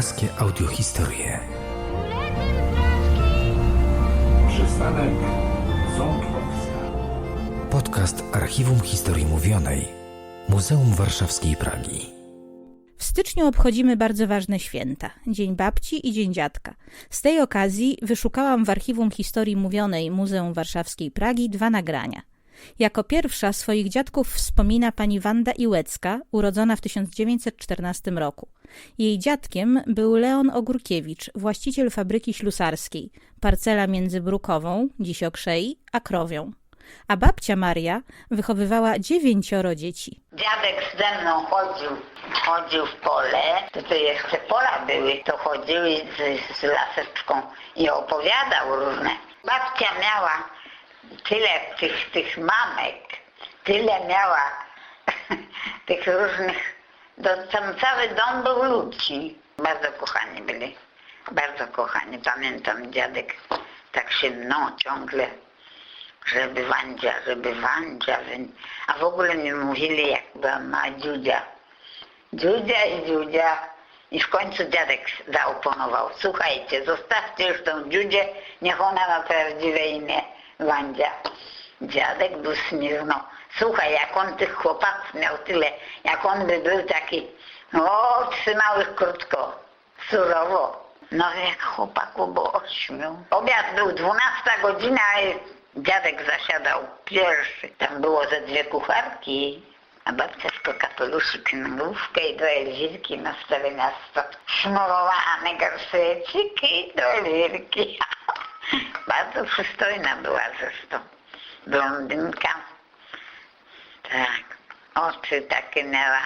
Literackie audiohistorie. Przystanek Ząbkowska. Podcast Archiwum Historii Mówionej Muzeum Warszawskiej Pragi. W styczniu obchodzimy bardzo ważne święta Dzień Babci i Dzień Dziadka. Z tej okazji wyszukałam w Archiwum Historii Mówionej Muzeum Warszawskiej Pragi dwa nagrania. Jako pierwsza swoich dziadków wspomina pani Wanda Iłecka, urodzona w 1914 roku. Jej dziadkiem był Leon Ogórkiewicz, właściciel fabryki ślusarskiej, parcela między Brukową, dziś Okrzei, a Krowią. A babcia Maria wychowywała dziewięcioro dzieci. Dziadek ze mną chodził, chodził w pole, to, jeszcze pola były, to chodził z, z laseczką i opowiadał różne. Babcia miała tyle tych, tych mamek, tyle miała tych różnych, to tam cały dom był ludzi. Bardzo kochani byli, bardzo kochani. Pamiętam dziadek tak się no ciągle żeby Wandzia, żeby Wandzia, a w ogóle mi mówili jak była ma Dziudzia. Dziudzia i Dziudzia i w końcu dziadek zaoponował. Słuchajcie, zostawcie już tą Dziudzię, niech ona ma prawdziwe imię Wandzia. Dziadek był smierno. Słuchaj, jak on tych chłopaków miał tyle, jak on by był taki, o, trzymał ich krótko, surowo. No jak chłopaku było ośmiu. Obiad był 12 godzina i dziadek zasiadał pierwszy. Tam było ze dwie kucharki, a babcia tylko kapeluszyk na główkę i do Elwirki na stare miasto. Sznurowane garseciki do Elwirki. Bardzo przystojna była zresztą. Blondynka. Tak. Oczy takie miała.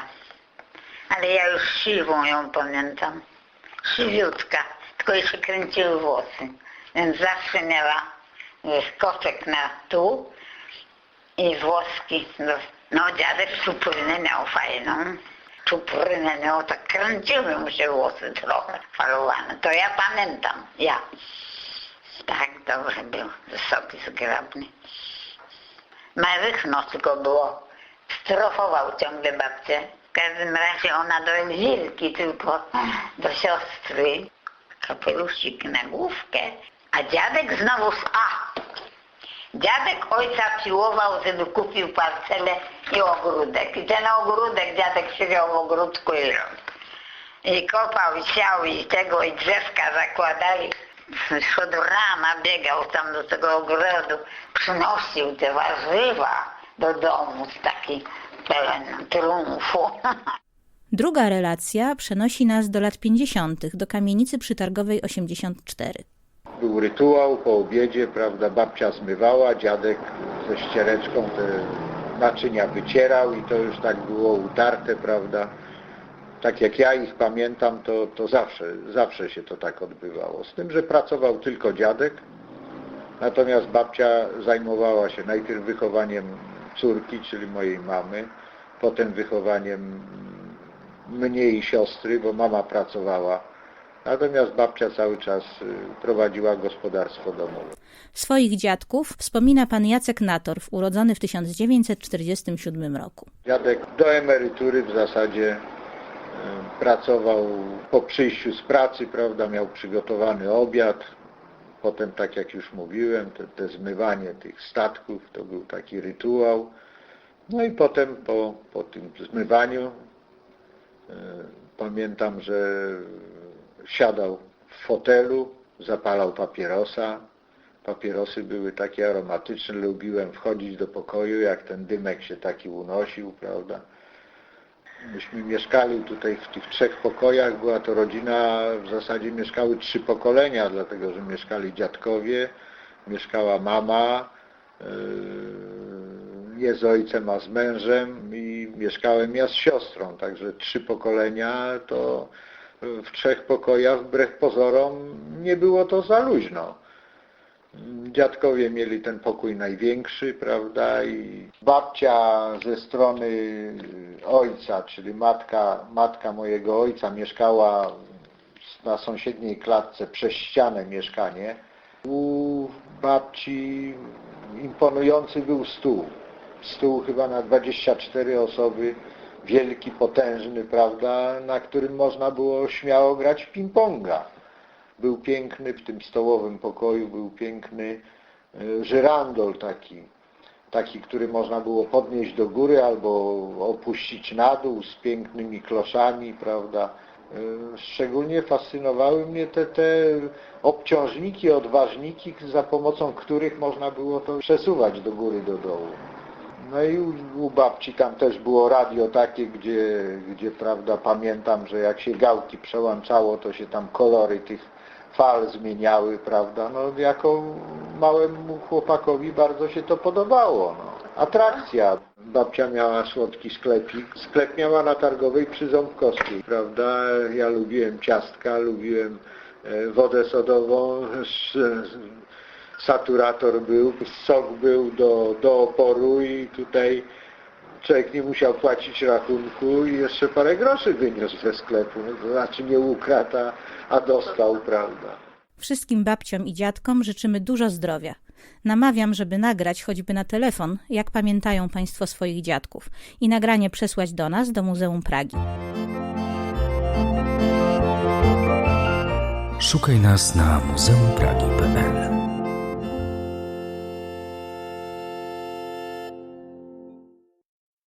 Ale ja już siwą ją pamiętam. Siwiutka. Tylko jej się kręciły włosy. Więc zawsze miała koczek na tu i włoski. No, no dziadek czuprynę miał fajną. Czuprynę miał, tak kręciły mu się włosy trochę falowane. To ja pamiętam. Ja. Tak dobrze był. Wysoki, zgrabny. Marychno tylko było. Strofował ciągle babcię. W każdym razie ona do Elwirki, tylko do siostry. Kapelusik na główkę. A dziadek znowu... z- A! Dziadek ojca piłował, żeby kupił parcelę i ogródek. I ten ogródek dziadek siedział w ogródku i robił. I kopał, i siał, i tego, i drzewka zakładali. Od rana biegał tam do tego ogrodu, przynosił te warzywa do domu z taki pełen triumfu. Druga relacja przenosi nas do lat 50., do kamienicy przytargowej 84. Był rytuał po obiedzie, prawda, babcia zmywała, dziadek ze ściereczką te naczynia wycierał i to już tak było utarte, prawda. Tak jak ja ich pamiętam, to, to zawsze, zawsze się to tak odbywało. Z tym, że pracował tylko dziadek, natomiast babcia zajmowała się najpierw wychowaniem córki, czyli mojej mamy, potem wychowaniem mnie i siostry, bo mama pracowała. Natomiast babcia cały czas y, prowadziła gospodarstwo domowe. Swoich dziadków wspomina pan Jacek Natorf, urodzony w 1947 roku. Dziadek do emerytury w zasadzie pracował po przyjściu z pracy, prawda, miał przygotowany obiad. Potem, tak jak już mówiłem, te, te zmywanie tych statków to był taki rytuał. No i potem po, po tym zmywaniu y, pamiętam, że siadał w fotelu, zapalał papierosa. Papierosy były takie aromatyczne, lubiłem wchodzić do pokoju, jak ten dymek się taki unosił, prawda. Myśmy mieszkali tutaj w tych trzech pokojach, była to rodzina, w zasadzie mieszkały trzy pokolenia, dlatego że mieszkali dziadkowie, mieszkała mama, yy, nie z ojcem, a z mężem i mieszkałem ja z siostrą, także trzy pokolenia to w trzech pokojach wbrew pozorom nie było to za luźno. Dziadkowie mieli ten pokój największy, prawda, i babcia ze strony ojca, czyli matka, matka mojego ojca mieszkała na sąsiedniej klatce przez ścianę mieszkanie. U babci imponujący był stół. Stół chyba na 24 osoby wielki, potężny, prawda, na którym można było śmiało grać w ping-ponga. Był piękny, w tym stołowym pokoju był piękny e, żyrandol taki, taki, który można było podnieść do góry albo opuścić na dół z pięknymi kloszami, prawda. E, Szczególnie fascynowały mnie te, te obciążniki, odważniki, za pomocą których można było to przesuwać do góry, do dołu. No i u, u babci tam też było radio takie, gdzie, gdzie prawda, pamiętam, że jak się gałki przełączało, to się tam kolory tych fal zmieniały, prawda, no jako małemu chłopakowi bardzo się to podobało, no. Atrakcja. Babcia miała słodki sklepik. Sklep miała na Targowej przy Ząbkowskiej, prawda. Ja lubiłem ciastka, lubiłem e, wodę sodową, saturator był, sok był do, do oporu i tutaj człowiek nie musiał płacić rachunku i jeszcze parę groszy wyniósł ze sklepu. To znaczy nie ukradł, a, a dostał, prawda. Wszystkim babciom i dziadkom życzymy dużo zdrowia. Namawiam, żeby nagrać choćby na telefon, jak pamiętają Państwo swoich dziadków, i nagranie przesłać do nas, do Muzeum Pragi. Szukaj nas na muzeumpragi.pl